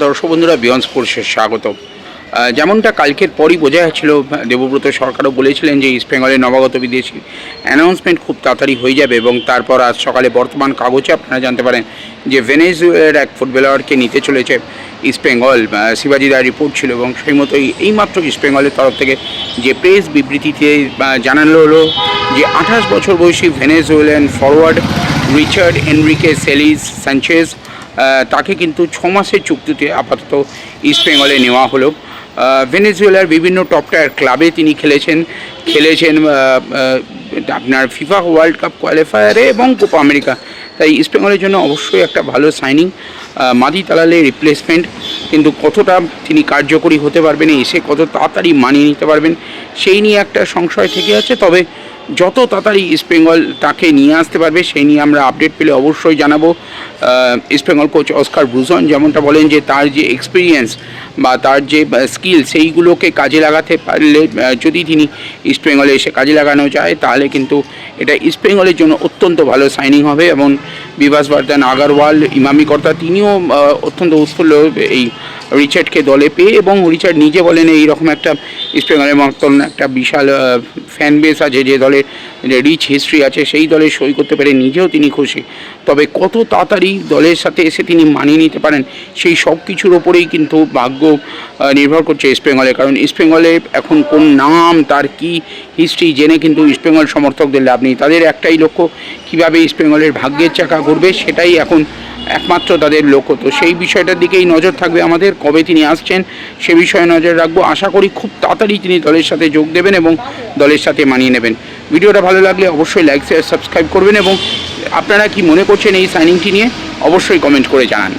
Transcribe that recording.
দর্শক বন্ধুরা বিয়ন্ড স্পোর্টসে স্বাগত যেমনটা কালকের পরই বোঝা যাচ্ছিল দেবব্রত সরকারও বলেছিলেন যে ইস্ট বেঙ্গলের নবাগত বিদেশি অ্যানাউন্সমেন্ট খুব তাড়াতাড়ি হয়ে যাবে এবং তারপর আজ সকালে বর্তমান কাগজে আপনারা জানতে পারেন যে ভেনেজুয়েলার এক ফুটবলারকে নিতে চলেছে ইস্ট বেঙ্গল আহ, শিবাজি দার রিপোর্ট ছিল এবং সেই মতোই এইমাত্র ইস্ট বেঙ্গলের তরফ থেকে যে প্রেস বিবৃতিতে জানানো হলো যে আঠাশ বছর বয়সী Venezuelan forward Richard Enrique Celis Sanchez ah, তাকে কিন্তু ছ মাসের চুক্তিতে আপাতত ইস্ট বেঙ্গলে নেওয়া হলো। ভেনেজুয়েলার বিভিন্ন টপ টায়ার ক্লাবে তিনি খেলেছেন। খেলেছেন আপনার ফিফা ওয়ার্ল্ড কাপ কোয়ালিফায়ারে এবং কোপা আমেরিকা তাই ইস্ট বেঙ্গলের জন্য অবশ্যই একটা ভালো সাইনিং মাদি তালালে রিপ্লেসমেন্ট কিন্তু কতটা তিনি কার্যকরী হতে পারবেন, এসে কত তাড়াতাড়ি মানিয়ে নিতে পারবেন, সেই নিয়ে একটা সংশয় থেকে আছে। তবে যত তাড়াতাড়ি ইস্টবেঙ্গল তাকে নিয়ে আসতে পারবে, সেই নিয়ে আমরা আপডেট পেলে অবশ্যই জানাব। ইস্টবেঙ্গল কোচ অস্কার ব্রুজন যেমনটা বলেন যে তার যে এক্সপিরিয়েন্স বা তার যে স্কিল সেইগুলোকে কাজে লাগাতে পারলে যদি তিনি ইস্টবেঙ্গলে এসে কাজে লাগানো যায়, তাহলে কিন্তু এটা ইস্টবেঙ্গলের জন্য অত্যন্ত ভালো সাইনিং হবে এবং বিভাস বর্ধন আগারওয়াল, ইমামি কর্তা তিনিও অত্যন্ত উৎফুল্ল এই রিচার্ডকে দলে পেয়ে এবং রিচার্ড নিজে বলেন এইরকম একটা ইস্টবেঙ্গলের মতন একটা বিশাল ফ্যান বেস আছে যে দলের রিচ হিস্ট্রি আছে, সেই দলে সই করতে পেরে নিজেও তিনি খুশি। তবে কত তাড়াতাড়ি দলের সাথে এসে তিনি মানিয়ে নিতে পারেন, সেই সব কিছুর ওপরেই কিন্তু ভাগ্য নির্ভর করছে ইস্ট ইস্টবেঙ্গলে কারণ ইস্টবেঙ্গলে এখন কোন নাম, তার কি হিস্ট্রি জেনে কিন্তু ইস্টবেঙ্গল সমর্থকদের লাভ নেই। তাদের একটাই লক্ষ্য, কীভাবে ইস্টবেঙ্গলের ভাগ্যের চাকা ঘুরবে, সেটাই এখন একমাত্র তাদের লক্ষ্য। তো সেই বিষয়টার দিকেই নজর থাকবে আমাদের, কবে তিনি আসছেন সে বিষয়ে নজর রাখব। আশা করি খুব তাড়াতাড়ি তিনি দলের সাথে যোগ দেবেন এবং দলের সাথে মানিয়ে নেবেন। ভিডিওটা ভালো লাগলে অবশ্যই লাইক শেয়ার সাবস্ক্রাইব করবেন এবং আপনারা কি মনে করছেন এই সাইনিংটি নিয়ে, অবশ্যই কমেন্ট করে জানান।